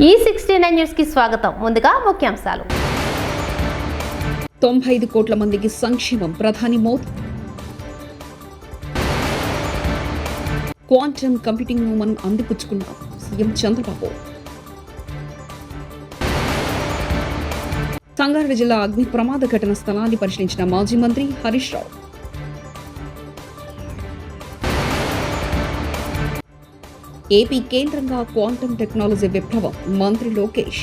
E ఈ sixty nine న్యూస్కి స్వాగతం. ముందుగా ముఖ్యాంశాలు. తొంభై ఐదు కోట్ల మందికి సంక్షేమం. ప్రధాని మోదీ. క్వాంటమ్ కంప్యూటింగ్ను మనం అందిపుచ్చుకున్నాం. సీఎం చంద్రబాబు. సంగారెడ్డి జిల్లా అగ్ని ప్రమాద ఘటన స్థలాన్ని పరిశీలించిన మాజీ మంత్రి హరీష్ రావు. ఏపీ కేంద్రంగా క్వాంటమ్ టెక్నాలజీ విప్లవం. మంత్రి లోకేష్.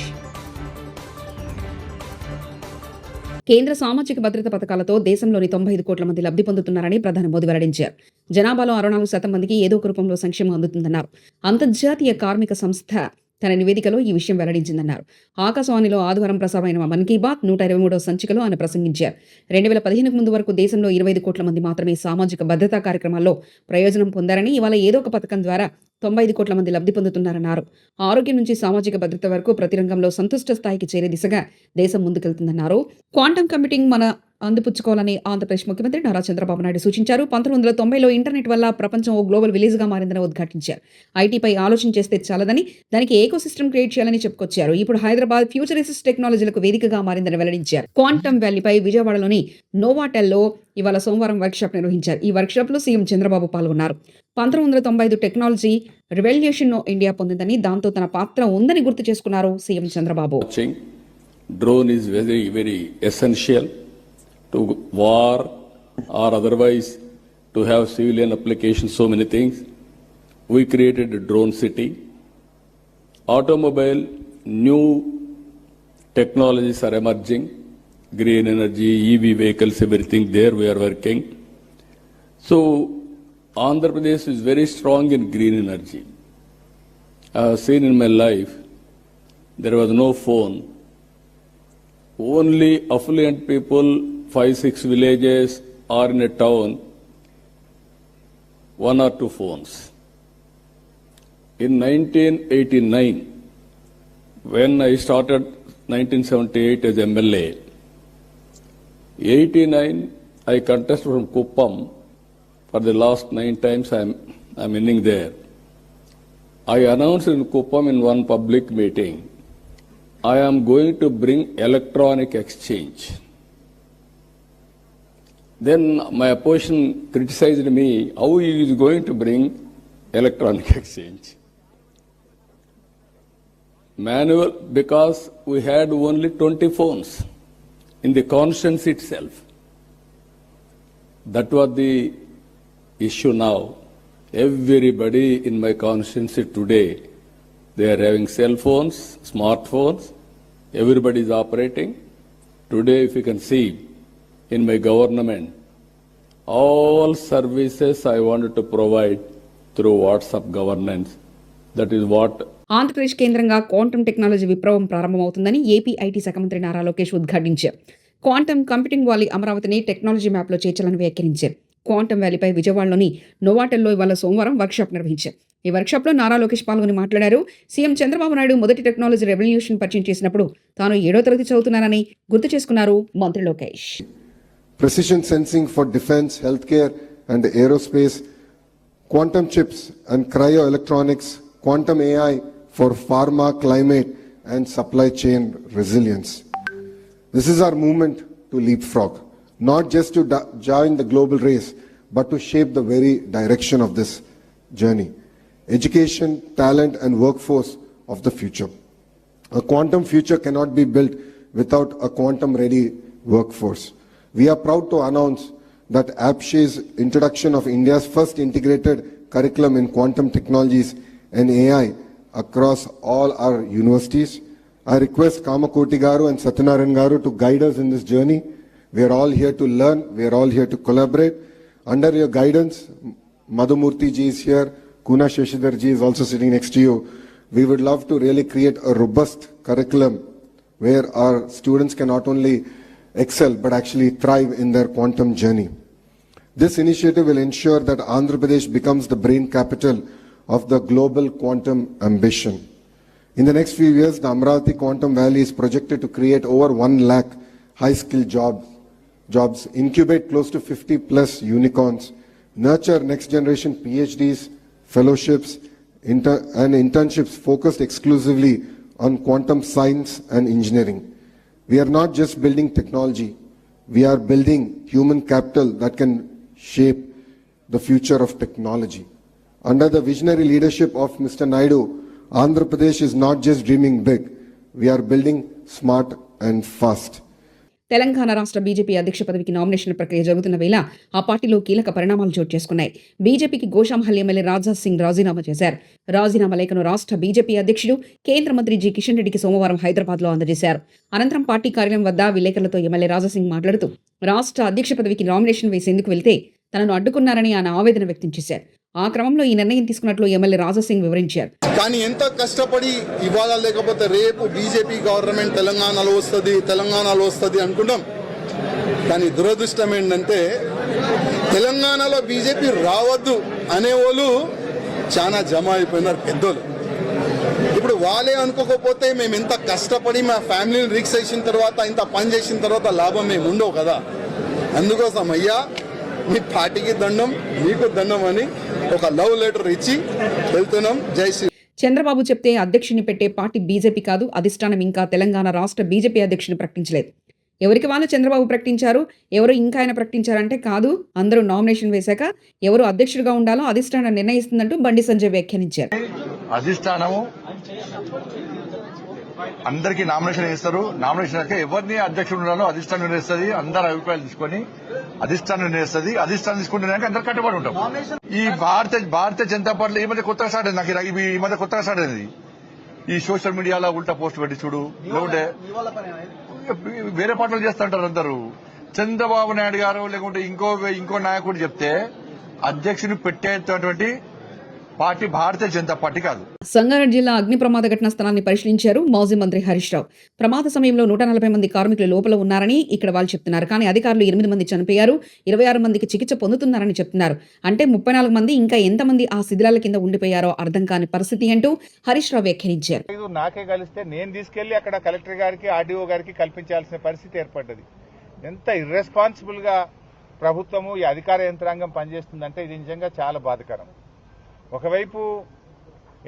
కేంద్ర సామాజిక భద్రత పథకాలతో దేశంలోని తొంభై ఐదు కోట్ల మంది లబ్ధి పొందుతున్నారని ప్రధాని మోదీ వెల్లడించారు. జనాభాలో అరవై నాలుగు శాతం మందికి ఏదో ఒక రూపంలో సంక్షేమం అందుతుందన్నారు. అంతర్జాతీయ కార్మిక సంస్థ తన నివేదికలో ఈ విషయం వెల్లడించిందన్నారు. ఆకాశవాణిలో ఆదివారం ప్రసారమైన మన్ కీ బాత్ నూట ఇరవై మూడవ సంచికలో ఆయన ప్రసంగించారు. రెండు వేల పదిహేనుకు ముందు వరకు దేశంలో ఇరవై ఐదు కోట్ల మంది మాత్రమే సామాజిక భద్రతా కార్యక్రమాల్లో ప్రయోజనం పొందారని ఇవాళ ఏదో ఒక పథకం ద్వారా తొంభై ఐదు కోట్ల మంది లబ్ధి పొందుతున్నారన్నారు. ఆరోగ్యం నుంచి సామాజిక భద్రత వరకు ప్రతి రంగంలో సంతుష్ట స్థాయికి చేరే దిశగా దేశం ముందుకెళ్తుందన్నారు. క్వాంటమ్ కంప్యూటింగ్ మన అందిపుచ్చుకోవాలని ఆంధ్రప్రదేశ్ ముఖ్యమంత్రి నారా చంద్రబాబు నాయుడు సూచించారు. పంతొమ్మిది వందల తొంభైలో ఇంటర్నెట్ వల్ల ప్రపంచం ఓ గ్లోబల్ విలేజ్గా మారిందని ఉద్ఘాటించారు. ఐటీపై ఆలోచన చేస్తే చాలదని దానికి ఏకో సిస్టమ్ క్రియేట్ చేయాలని చెప్పుకొచ్చారు. ఇప్పుడు హైదరాబాద్ ఫ్యూచరిస్ట్ టెక్నాలజీలకు వేదికగా మారిందని వెల్లడించారు. క్వాంటమ్ వ్యాలీపై విజయవాడలోని నోవాటెల్లో ఇవాళ సోమవారం వర్క్షాప్ నిర్వహించారు. ఈ వర్క్షాప్లో సీఎం చంద్రబాబు పాల్గొన్నారు. పంతొమ్మిది వందల తొంభై ఐదు టెక్నాలజీ రెవల్యూషన్ ఇండియా పొందిందని దాంతో తన పాత్ర ఉందని గుర్తు చేసుకున్నారు CM Chandrababu. Drone is very very essential to war or otherwise to have civilian application so many things we created drone city automobile new technologies are emerging Green energy, EV vehicles, everything there we are working. So, Andhra Pradesh is very strong in green energy. I have seen in my life, there was no phone. Only affluent people, five, six villages or in a town, one or two phones. In 1989, when I started 1978 as MLA, 89 I contested from Kuppam for the last nine times I'm, I'm there. I announced in Kuppam in one public meeting, I am going to bring electronic exchange. Then my opposition criticized me, how he is going to bring electronic exchange? Manual, because we had only 20 phones in the conscience itself. That was the issue now. Everybody in my conscience today, they are having cell phones, smartphones, everybody is operating. Today, if you can see, in my government, all services I wanted to provide through WhatsApp governance. That is what Andhra Pradesh కేంద్రంగా quantum technology విప్లవం ప్రారంభమవుతుందని AP IT శాఖ మంత్రి నారా లోకేష్ ఉద్ఘాటించారు. Quantum computing valley అమరావతిని technology మ్యాప్లో చేర్చాలని వ్యాఖ్యానించారు. క్వాంటమ్ వ్యాలీపై విజయవాడలోని నోవాటెల్లో ఇవాళ సోమవారం వర్క్షాప్ నిర్వహించారు. ఈ వర్క్షాప్లో నారా లోకేష్ పాల్గొని మాట్లాడారు. సీఎం చంద్రబాబు నాయుడు మొదటి టెక్నాలజీ రెవల్యూషన్ పరిచయం చేసినప్పుడు తాను ఏడో తరగతి చదువుతున్నానని గుర్తు చేసుకున్నారు మంత్రి Lokesh. Precision sensing for defence health care and aerospace quantum chips and cryo electronics quantum AI for pharma, climate, and supply chain resilience. This is our movement to leapfrog, not just to join the global race, but to shape the very direction of this journey. Education, talent, and workforce of the future. A quantum future cannot be built without a quantum ready workforce. We are proud to announce that APSHE's introduction of India's first integrated curriculum in quantum technologies and AI across all our universities. I request Kamakoti Garu and Satyanarayan Garu to guide us in this journey. We are all here to learn, we are all here to collaborate. Under your guidance, Madhumurthy ji is here, Kuna Shashidhar ji is also sitting next to you. We would love to really create a robust curriculum where our students can not only excel but actually thrive in their quantum journey. This initiative will ensure that Andhra Pradesh becomes the brain capital of the global quantum ambition. In the next few years, the Amravati Quantum Valley is projected to create over 1 lakh high-skilled jobs, jobs, incubate close to 50 plus unicorns, nurture next-generation PhDs, fellowships, inter- and internships focused exclusively on quantum science and engineering. We are not just building technology, we are building human capital that can shape the future of technology. Under the visionary leadership of Mr. Naidu, Andhra Pradesh is not just dreaming big, we are building smart and fast. Telangana రాష్ట్ర BJP అధ్యక్ష పదవికి nomination ప్రక్రియ జరుగుతున్న వేళ ఆ పార్టీలో కీలక పరిణామాలు చోటు చేసుకున్నాయి బీజేపీకి గోషామహల్ ఎమ్మెల్యే రాజా సింగ్ రాజీనామా చేశారు రాజీనామా లేఖను రాష్ట్ర బీజేపీ అధ్యక్షుడు కేంద్ర మంత్రి జి కిషన్ రెడ్డికి సోమవారం హైదరాబాద్లో అందజేశారు అనంతరం పార్టీ కార్యాలయం వద్ద విలేకరులతో ఎమ్మెల్యే రాజాసింగ్ మాట్లాడుతూ రాష్ట్ర అధ్యక్ష పదవికి నామినేషన్ వేసేందుకు వెళ్తే తనను అడ్డుకున్నారని ఆయన ఆవేదన వ్యక్తం చేశారు ఆ క్రమంలో ఈ నిర్ణయం తీసుకున్నట్లు ఎమ్మెల్యే రాజాసింగ్ వివరించారు. కానీ ఎంత కష్టపడి ఇవాళ లేకపోతే రేపు బీజేపీ గవర్నమెంట్ తెలంగాణలో వస్తుంది తెలంగాణలో వస్తుంది అనుకుంటాం కానీ దురదృష్టం ఏంటంటే తెలంగాణలో బీజేపీ రావద్దు అనేవాళ్ళు చాలా జమ అయిపోయినారు పెద్దోళ్ళు. ఇప్పుడు వాళ్ళే అనుకోకపోతే మేము ఎంత కష్టపడి మా ఫ్యామిలీని రిక్స్ చేసిన తర్వాత ఇంత పని చేసిన తర్వాత లాభం మేము ఉండవు కదా. అందుకోసం అయ్యా మీ పార్టీకి దండం మీకు దండం అని ఒక లవ్ లెటర్ ఇచ్చి వెళ్తున్నాం. జై శ్రీ చంద్రబాబు చెప్తే అధ్యక్షుని పెట్టే పార్టీ బీజేపీ కాదు అధిష్టానం ఇంకా తెలంగాణ రాష్ట్ర బీజేపీ అధ్యక్షుని ప్రకటించలేదు. ఎవరికి వాళ్ళు చంద్రబాబు ప్రకటించారు ఎవరు ఇంకా ఆయన ప్రకటించారంటే కాదు అందరూ నామినేషన్ వేశాక ఎవరు అధ్యక్షుడిగా ఉండాలో అధిష్టానం నిర్ణయిస్తుందంటూ బండి సంజయ్ వ్యాఖ్యానించారు. అధిష్టానము అందరికి నామినేషన్ వేస్తారు. నామినేషన్ అయితే ఎవరిని అధ్యక్షుడు ఉండాలో అధిష్టానం నిర్ణయిస్తుంది అందరి అభిప్రాయాలు తీసుకొని అధిష్టానం నిర్ణయిస్తుంది అధిష్టానం తీసుకుంటున్నాక అందరు కట్టుబడి ఉంటాం. ఈ భారత భారతీయ జనతా పార్టీ ఈ మధ్య కొత్తగా స్టార్ట్ అయింది. నాకు ఈ మధ్య కొత్తగా స్టార్ట్ అయింది. ఈ సోషల్ మీడియాలో ఉల్టా పోస్ట్ పెట్టి చూడు. లేకుంటే వేరే పాటలు చేస్తుంటారు అందరూ. చంద్రబాబు నాయుడు గారు లేకుంటే ఇంకో ఇంకో నాయకుడు చెప్తే అధ్యక్షుని పెట్టేటువంటి పార్టీ భారతీయ జనతా పార్టీ కాదు. సంగారెడ్డి జిల్లా అగ్ని ప్రమాద ఘటనా స్థలాన్ని పరిశీలించారు మాజీ మంత్రి హరీష్ రావు. ప్రమాద సమయంలో నూట నలభై మంది కార్మికులు లోపల ఉన్నారని ఇక్కడ వాళ్ళు చెప్తున్నారు. కానీ అధికారులు ఎనిమిది మంది చనిపోయారు. ఇరవై ఆరు మందికి చికిత్స పొందుతున్నారని చెప్తున్నారు. అంటే ముప్పై నాలుగు మంది ఇంకా ఎంతమంది ఆ శిథిలాల కింద ఉండిపోయారో అర్థం కాని పరిస్థితి అంటూ హరీష్ రావు వ్యాఖ్యానించారు. నాకే కలిస్తే నేను తీసుకెళ్ళి అక్కడ కలెక్టర్ గారికి ఆర్డీఓ గారికి కల్పించాల్సిన పరిస్థితి ఏర్పడ్డది. ఎంత ఇర్రెస్పాన్సిబుల్గా ప్రభుత్వము ఈ అధికార యంత్రాంగం పనిచేస్తుందంటే ఇది నిజంగా చాలా బాధకరం. ఒకవైపు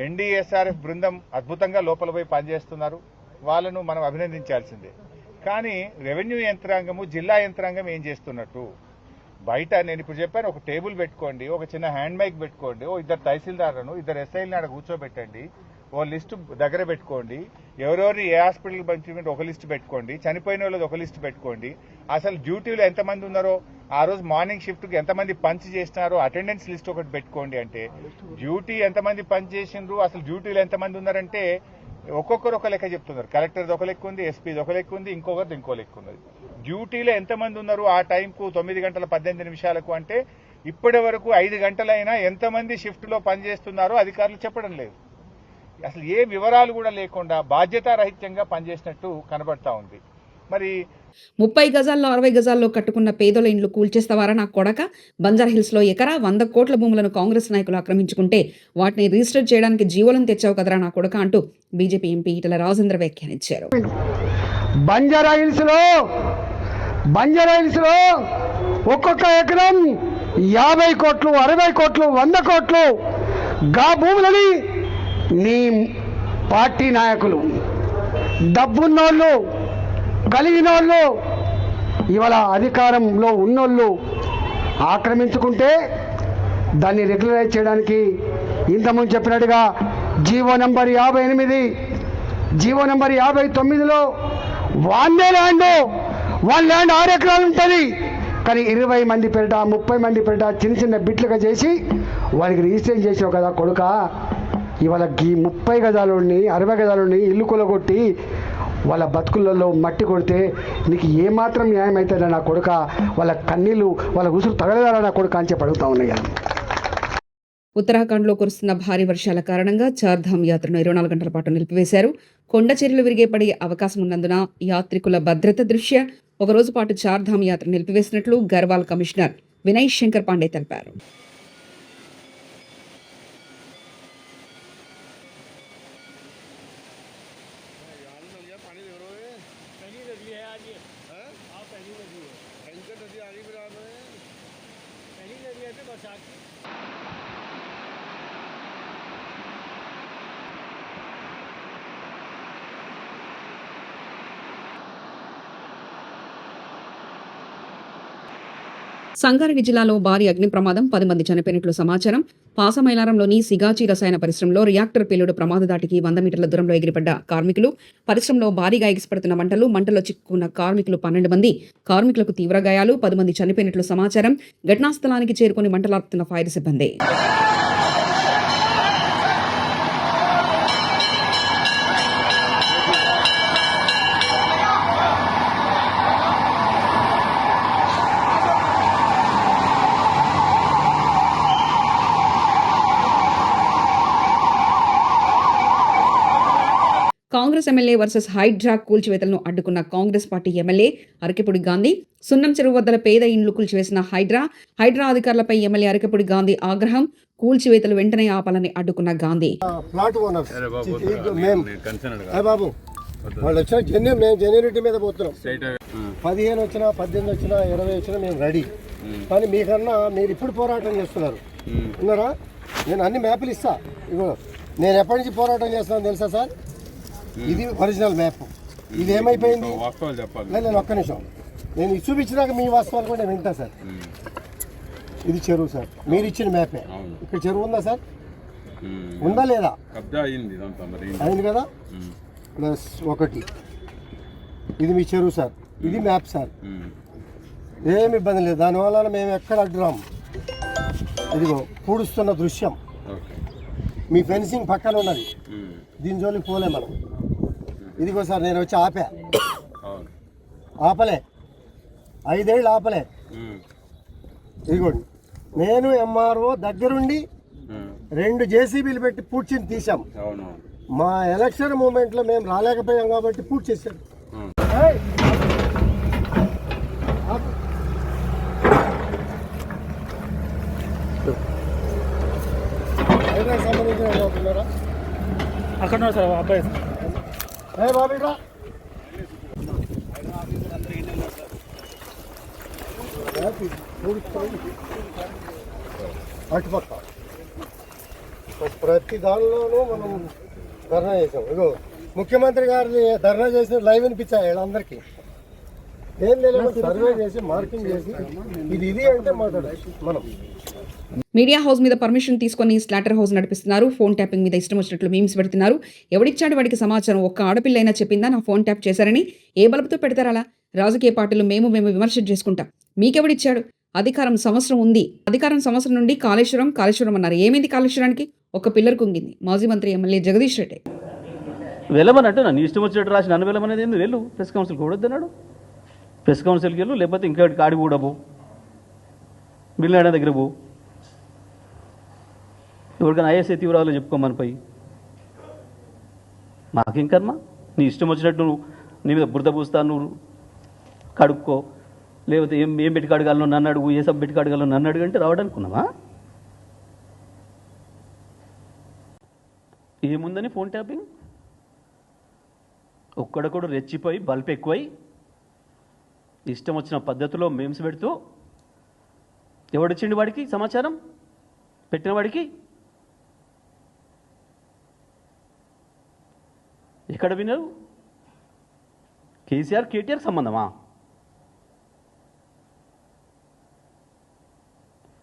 ఎన్డీఎస్ఆర్ఎఫ్ బృందం అద్భుతంగా లోపల పోయి పనిచేస్తున్నారు. వాళ్ళను మనం అభినందించాల్సిందే. కానీ రెవెన్యూ యంత్రాంగము జిల్లా యంత్రాంగం ఏం చేస్తున్నట్టు? బయట నేను ఇప్పుడు చెప్పాను ఒక టేబుల్ పెట్టుకోండి ఒక చిన్న హ్యాండ్ మైక్ పెట్టుకోండి ఓ ఇద్దరు తహసీల్దారులను ఇద్దరు ఎస్ఐలను ఆడ కూర్చోబెట్టండి ఓ లిస్టు దగ్గర పెట్టుకోండి. ఎవరెవరు ఏ హాస్పిటల్ పంపించమంటే ఒక లిస్ట్ పెట్టుకోండి. చనిపోయిన వాళ్ళది ఒక లిస్ట్ పెట్టుకోండి. అసలు డ్యూటీలో ఎంతమంది ఉన్నారో ఆ రోజు మార్నింగ్ షిఫ్ట్కి ఎంతమంది పంచ్ చేసినారో అటెండెన్స్ లిస్ట్ ఒకటి పెట్టుకోండి అంటే డ్యూటీ ఎంతమంది పంచ్ చేసిండ్రు అసలు డ్యూటీలో ఎంతమంది ఉన్నారంటే ఒక్కొక్కరు ఒక లెక్క చెప్తున్నారు. కలెక్టర్ది ఒక లెక్క ఉంది ఎస్పీది ఒక లెక్క ఉంది ఇంకొకరిది ఇంకో లెక్క ఉన్నది. డ్యూటీలో ఎంతమంది ఉన్నారు ఆ టైంకు తొమ్మిది గంటల పద్దెనిమిది నిమిషాలకు అంటే ఇప్పటి వరకు ఐదు గంటలైనా ఎంతమంది షిఫ్ట్లో పనిచేస్తున్నారో అధికారులు చెప్పడం లేదు. అసలు ఏ వివరాలు కూడా లేకుండా బాధ్యతారహిత్యంగా పనిచేసినట్టు కనబడతా ఉంది. మరి ముప్పై గజాల్లో అరవై గజాల్లో కట్టుకున్న పేదల ఇండ్లు కూల్చేస్తావారా నా కొడక? బంజారా హిల్స్లో ఎకరా వంద కోట్ల భూములను కాంగ్రెస్ నాయకులు ఆక్రమించుకుంటే వాటిని రిజిస్టర్ చేయడానికి జీవోలను తెచ్చావు కదరా నా కొడక అంటూ బీజేపీ ఎంపీ ఈటల రాజేంద్ర వ్యాఖ్యానించారు. బంజారా హిల్స్లో బంజారా హిల్స్లో ఒక్కొక్క ఎకరం యాభై కోట్లు అరవై కోట్లు వంద కోట్లు గా భూములని నీ పార్టీ నాయకులు డబ్బున్నోళ్ళు కలిగినోళ్ళు ఇవాళ అధికారంలో ఉన్నోళ్ళు ఆక్రమించుకుంటే దాన్ని రెగ్యులరైజ్ చేయడానికి ఇంతకుముందు చెప్పినట్టుగా జీవో నంబర్ యాభై ఎనిమిది జీవో నంబర్ యాభై తొమ్మిదిలో వాన్నే ల్యాండ్ వన్ ల్యాండ్ ఆరు ఎకరాలు ఉంటుంది. కానీ ఇరవై మంది పెరట ముప్పై మంది పెరట చిన్న చిన్న బిట్లుగా చేసి వారికి రిజిస్ట్రేషన్ చేసావు కదా కొడుక ఇవాళ గీ ముప్పై గజాలని అరవై గజాలని ఇల్లు కొలగొట్టి వాళ్ళ బతుకులలో మట్టి కొడితే నీకు ఏమాత్రం న్యాయం అవుతుందా నా కొడుక వాళ్ళ కన్నీళ్ళు వాళ్ళ ఉసురు తగలదారా నా కొడుక అని చెప్పి అడుగుతా ఉన్నాయా ఉత్తరాఖండ్లో కురుస్తున్న భారీ వర్షాల కారణంగా చార్ధామ్ యాత్రను ఇరవై నాలుగు గంటల పాటు నిలిపివేశారు. కొండ చర్యలు విరిగే పడే అవకాశం ఉన్నందున యాత్రికుల భద్రత దృష్ట్యా ఒకరోజు పాటు చార్ధామ్ యాత్ర నిలిపివేసినట్లు గర్వాల్ కమిషనర్ వినయ్ శంకర్ పాండే తెలిపారు. पहली जगह पे बैसाखी సంగారెడ్డి జిల్లాలో భారీ అగ్ని ప్రమాదం పది మంది చనిపోయినట్లు సమాచారం. పాసమైలారంలోని సిగాచి రసాయన పరిశ్రమలో రియాక్టర్ పేలుడు ప్రమాద దాటికి వంద మీటర్ల దూరంలో ఎగిరిపడ్డ కార్మికులు. పరిశ్రమలో భారీగా ఎగిసిపడుతున్న మంటలు మంటల్లో చిక్కుకున్న కార్మికులు పన్నెండు మంది. కార్మికులకు తీవ్ర గాయాలు పది మంది చనిపోయినట్లు సమాచారం. ఘటనా స్థలానికి చేరుకుని మంటలార్పుతున్న ఫైర్ సిబ్బంది. కాంగ్రెస్ ఎమ్మెల్యే వర్సెస్ హైడ్రా కూల్చివేతలను అడ్డుకున్న కాంగ్రెస్ పార్టీ ఎమ్మెల్యే అరకెపుడి గాంధీ సున్నం చెరువు వద్దల పేద ఇండ్లు కూల్చివేసిన హైడ్రా హైడ్రా అధికారులపై ఎమ్మెల్యే అరకెపుడి గాంధీ ఆగ్రహం కూల్చివేతలు వెంటనే ఆపాలని అడ్డుకున్న గాంధీ. వాళ్ళు వచ్చిన జెన్యు మేము జెన్యూనిటీ మీద పోతున్నాం. పదిహేను వచ్చినా పద్దెనిమిది వచ్చినా ఇరవై వచ్చినా మేము రెడీ కానీ మీకన్నా మీరు ఇప్పుడు పోరాటం చేస్తున్నారు. ఉన్నారా? నేను అన్ని మ్యాప్లు ఇస్తా. ఇగో నేను ఎప్పటి నుంచి పోరాటం చేస్తున్నాను తెలుసా సార్? ఇది ఒరిజినల్ మ్యాప్ ఇది ఏమైపోయింది? లేదు, నేను ఒక్క నిమిషం. నేను ఇది చూపించినాక మీ వాస్తవాలు కూడా నేను వింటా సార్. ఇది చెరువు సార్. మీరు ఇచ్చిన మ్యాపే ఇక్కడ చెరువు ఉందా సార్? ఉందా లేదా? అయింది కదా? ప్లస్ ఒకటి. ఇది మీ చెరువు సార్. ఇది మ్యాప్ సార్. ఏమి ఇబ్బంది లేదు. దానివల్ల మేము ఎక్కడ అడ్డురాము ఇదిగో పూడుస్తున్న దృశ్యం. మీ ఫెన్సింగ్ పక్కన ఉన్నది. దీని జోలికి పోలే మనం. ఇదిగో సార్ నేను వచ్చి ఆపా. ఆపలే. ఐదేళ్ళు ఆపలే. ఇదిగోండి నేను ఎంఆర్ఓ దగ్గరుండి రెండు జేసీబీలు పెట్టి పూడ్చిని తీసాం అవును మా ఎలక్షన్ మూమెంట్లో మేము రాలేకపోయాం కాబట్టి పూర్తి చేశారు? అక్కడ సార్ అబ్బాయి. అటుపక్క. ప్రతి దానిలోనూ మనం ధర్నా చేసాం. ఇగో ముఖ్యమంత్రి గారిని ధర్నా చేసిన లైవ్ వినిపించాయి వీళ్ళందరికీ. ఏం లేదు సర్వే చేసి మార్కింగ్ చేసి ఇది ఇది అంటే మాట్లాడచ్చు మనం. మీడియా హౌస్ మీద పర్మిషన్ తీసుకొని స్లాటర్ హౌస్ నడిపిస్తున్నారు. ఫోన్ ట్యాపింగ్ మీద ఇష్టం వచ్చినట్లు మీమ్స్ పెడుతున్నారు. ఎవడిచ్చాడు వాడికి సమాచారం? ఒక్క ఆడపిల్లైనా చెప్పిందా? నా ఫోన్ ట్యాప్ చేశారని ఏ బలుపుతో పెడతారు అలా? రాజకీయ పార్టీలు మేము మేము విమర్శ చేసుకుంటాం. మీకెవడిచ్చాడు? అధికారం సంవత్సరం ఉంది. అధికారం సంవత్సరం నుండి కాళేశ్వరం కాళేశ్వరం అన్నారు. ఏమైంది కాళేశ్వరానికి? ఒక పిల్లర్ కుంగింది. మాజీ మంత్రి ఎమ్మెల్యే జగదీష్ రెడ్డి. వెళ్ళమని అంటే నన్ను ఇష్టం వచ్చినట్టు రాసి నన్ను వెళ్ళమనేది ఏంది వెళ్ళు. ప్రెస్ కౌన్సిల్కి కూడొద్దన్నాడు ప్రెస్ కౌన్సిల్కి వెళ్ళు లేకపోతే ఇంకా కాడి కూడా పో. బిల్లాడ దగ్గర పో. ఎవరికైనా ఐఎస్ఐ తీవ్రవాదులు చెప్పుకోమని పోయి మాకేం కర్మ? నీ ఇష్టం వచ్చినట్టు నువ్వు నీ మీద బురద పూస్తాను నువ్వు. కడుక్కో. లేకపోతే ఏం ఏం పెట్టి కడగాలను నన్ను అడుగు ఏ సబ్ పెట్టి కడగాలను నన్ను అడుగు అంటే రావడానుకున్నావా? ఏముందని ఫోన్ ట్యాపింగ్? ఒక్కడొకడు రెచ్చిపోయి బల్బ్ ఎక్కువై ఇష్టం వచ్చిన పద్ధతిలో మేమ్స్ పెడుతూ ఎవడిచ్చిండు వాడికి సమాచారం? పెట్టిన వాడికి? ఎక్కడ వినరు కేసీఆర్ కేటీఆర్ సంబంధమా?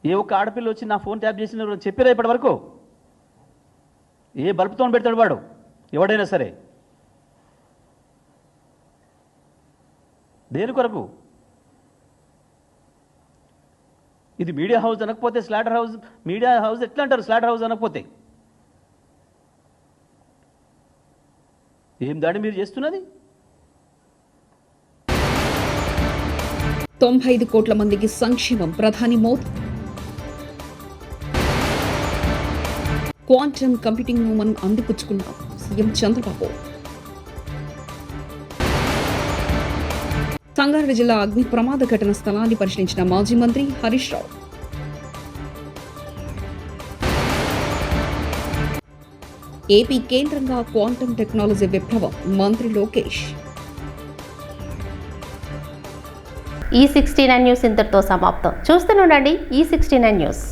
ఏ ఒక్క ఆడపిల్ల వచ్చి నా ఫోన్ ట్యాప్ చేసిన చెప్పారా ఇప్పటి వరకు ఏ బల్బుతో పెడతాడు వాడు? ఎవడైనా సరే. దేని కొరకు? ఇది మీడియా హౌస్ అనకపోతే స్లాటర్ హౌస్ మీడియా హౌస్ ఎట్లా అంటారు? స్లాటర్ హౌస్ అనకపోతే. ఏం దాడి మీరు చేస్తున్నది? తొంభై ఐదు కోట్ల మందికి సంక్షేమం ప్రధాని మోదీ. క్వాంటమ్ కంప్యూటింగ్ను మనం అందిపుచ్చుకున్నాం. సీఎం చంద్రబాబు. సంగారెడ్డి జిల్లా అగ్ని ప్రమాద ఘటన స్థలాన్ని పరిశీలించిన మాజీ మంత్రి హరీష్ రావు. ఏపీ కేంద్రంగా క్వాంటమ్ టెక్నాలజీ విప్లవం మంత్రి లోకేష్. ఈ సిక్స్టీ నైన్ న్యూస్ ఇంతటితో సమాప్తం. చూస్తూనే ఉండండి ఈ సిక్స్టీ నైన్ న్యూస్.